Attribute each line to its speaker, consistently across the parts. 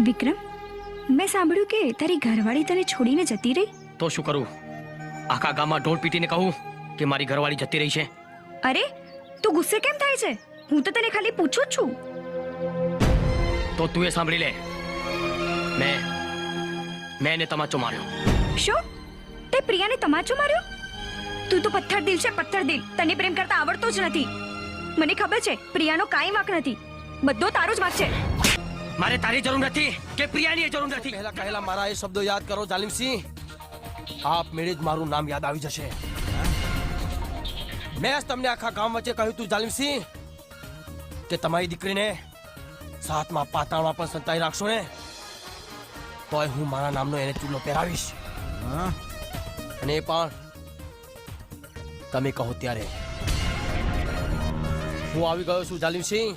Speaker 1: વિક્રમ મેં સાંભળ્યું કે તારી ઘરવાળી તને છોડીને જતી રહી.
Speaker 2: તો શું કરું? આખા ગામમાં ઢોલ પીટીને કહું કે મારી ઘરવાળી જતી રહી છે.
Speaker 1: અરે તું ગુસ્સે કેમ થાય છે? હું તો તને ખાલી પૂછું છું.
Speaker 2: તો તું એ સાંભળી લે. મેં મેં એને તમાચો માર્યો.
Speaker 1: શું? તે પ્રિયાને તમાચો માર્યો? તું તો પથ્થર દિલ છે પથ્થર દિલ. તને પ્રેમ કરતા આવડતો જ નથી. મને ખબર છે પ્રિયાનો કાંઈ વાંક નથી. બધો તારો જ વાંક છે.
Speaker 2: મારે તારી જરૂર નથી કે પ્રિયાની જરૂર નથી.
Speaker 3: પહેલા કહેલા મારા એ શબ્દો યાદ કરો જાલિમસિંહ. આપ મેળે જ મારું નામ યાદ આવી જશે. મેં જ તમને આખા ગામ વચ્ચે કહ્યું તું જાલિમસિંહ કે તમારી દીકરીને સાતમાં પાતાળમાં પણ સંતાઈ રાખશો ને તોય હું મારા નામનો એને ચૂલો પહેરાવીશ. અને એ પણ તમે કહો ત્યારે. હું આવી ગયો છું જાલિમસિંહ.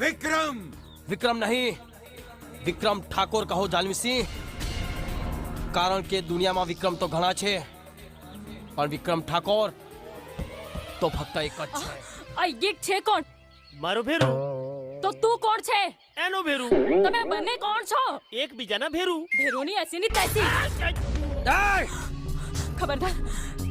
Speaker 4: વિક્રમ!
Speaker 3: વિક્રમ નહીં. વિક્રમ ઠાકોર કહો જાનવીસિંહ કારણ કે દુનિયામાં વિક્રમ તો ઘણા છે પણ વિક્રમ ઠાકોર તો ફક્ત એક જ છે.
Speaker 5: આ ગીક છે કોણ?
Speaker 6: મારું ભેરું.
Speaker 5: તો તું કોણ છે?
Speaker 6: એનું ભેરું.
Speaker 5: તમે બંને કોણ છો?
Speaker 6: એકબીજાના ભેરું.
Speaker 5: ભેરોની એસીની તેસી. ખબરદાર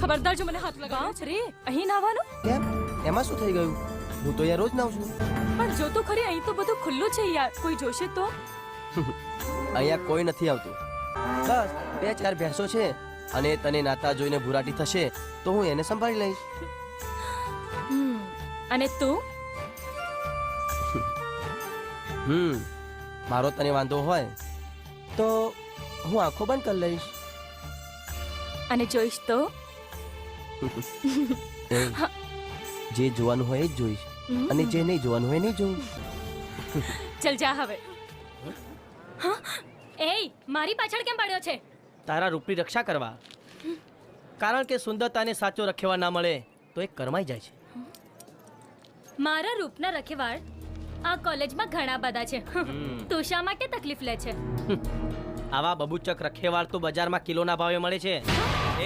Speaker 5: ખબરદાર જો મને હાથ લગાવો. રે અહીં નાવાનું
Speaker 3: કેમ? એમાં શું થઈ ગયું? હું તો યાર રોજ નાવ છું.
Speaker 5: પણ જો તો ખરી અહીં તો બધું ખુલ્લું છે યાર. કોઈ જોશે તો?
Speaker 3: અહીંયા કોઈ નથી આવતું. બસ બે ચાર ભેંસો છે અને તને નાતા જોઈને ભુરાટી થશે તો હું એને સંભાળી લઈશ.
Speaker 5: અને તું?
Speaker 3: હમ મારો તને વાંધો હોય તો હું આંખો બંધ કરી લઈશ.
Speaker 5: અને જોઈશ તો?
Speaker 3: જે જોવાનું હોય એ જ જોઈશ. અને જે નહીં જોવાનું હોય નહીં જોઉં.
Speaker 5: ચલ જા હવે. હા? એય મારી પાછળ કેમ પડ્યો છે?
Speaker 6: તારા રૂપની રક્ષા કરવા. કારણ કે સુંદરતાને સાચો રખેવા ના મળે તો એ કરમાઈ જાય છે.
Speaker 5: મારા રૂપના રખેવાળ આ કોલેજમાં ઘણા બધા છે. તું શા માટે તકલીફ લે છે?
Speaker 6: આવા બબુચક રખેવાળ તો બજારમાં કિલોના ભાવે મળે છે.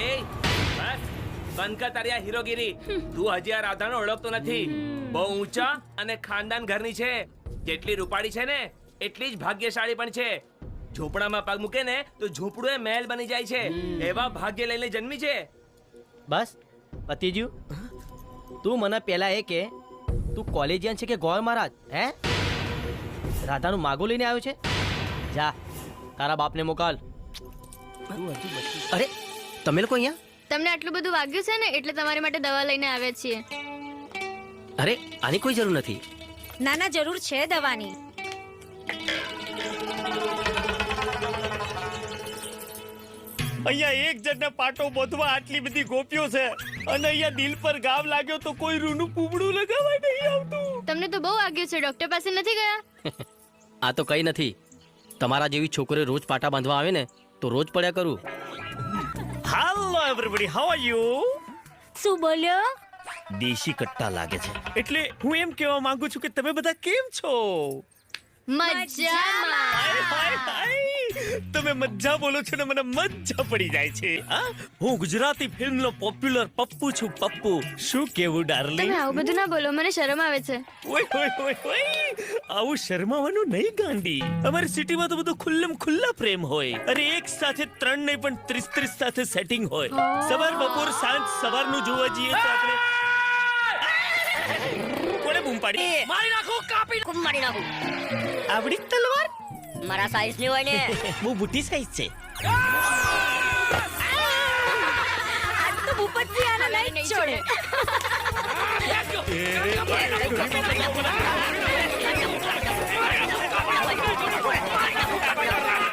Speaker 7: એ બસ. બંધ કર તારી આ હીરોગીરી. તું હજી આ રાધાને ઓળખતો નથી. બહુ ઊંચા અને ખાનદાન ઘરની છે. જેટલી રૂપાળી છે ને એટલી જ ભાગ્યશાળી પણ છે. ઝોપડામાં પગ મૂકે ને તો ઝૂંપડું એ મહેલ બની જાય છે. એવા ભાગ્ય લઈને જન્મી છે.
Speaker 6: બસ પતિજ્યુ તું મને પહેલા એ કે તું કોલેજિયન છે કે ગોળ મહારાજ હે? રાધાનું માગું લઈને આવ્યો છે? જા તારા બાપને મોકલ. અરે તમે લોકો અહીંયા?
Speaker 8: તમને આટલું બધું વાગ્યું છે ને એટલે તમારી માટે દવા લઈને આવ્યા છીએ.
Speaker 6: અરે આની કોઈ જરૂર નથી.
Speaker 9: ના ના જરૂર છે દવાની.
Speaker 6: અહીંયા એક જણને પાટો બોધવા આટલી બધી ગોપીઓ છે. અને અહીંયા દિલ પર ગાવ લાગ્યો તો કોઈ રૂનું પૂબડું લગાવવા નહીં આવતું.
Speaker 8: તમને તો બહુ વાગ્યું છે ડોક્ટર પાસે નથી ગયા?
Speaker 6: આ તો કઈ નથી. તમારા જેવી છોકરીઓ રોજ પાટા બાંધવા આવે ને તો રોજ પડ્યા કરું. Hello everybody how are you
Speaker 9: શું બોલ્યો?
Speaker 6: દેશી કટ્ટા લાગે છે. એટલે હું એમ કહેવા માંગુ છું કે તમે બધા કેમ છો?
Speaker 8: મજામાં.
Speaker 6: તમે મજા બોલો છો ને મને મજા પડી જાય છે હા? હું ગુજરાતી ફિલ્મનો પોપ્યુલર પપ્પુ છું પપ્પુ. શું કેવું ડાર્લિંગ
Speaker 8: તમે આવું બધું ના બોલો મને શરમ આવે છે.
Speaker 6: ઓય ઓય ઓય ઓય. આવું શરમાવાનું નહીં ગાંડી અમારી સિટીમાં તો બધું ખુલ્લમ ખુલ્લા પ્રેમ હોય. અરે એક સાથે ત્રણ નહીં પણ ત્રીસ ત્રીસ સાથે સેટિંગ હોય. સવાર બપોર સાંજ સવારનું જોવા જઈએ તો આપણે કોણે બૂમ પાડી?
Speaker 7: મારી નાખો કાપી
Speaker 9: નાખો. મારી નાખું.
Speaker 6: આવડી જ તલવાર
Speaker 9: મારા સાઈઝની હોય ને
Speaker 6: બહુ મોટી સાઈઝ છે
Speaker 9: તો ભૂપતજી આને નહીં છોડે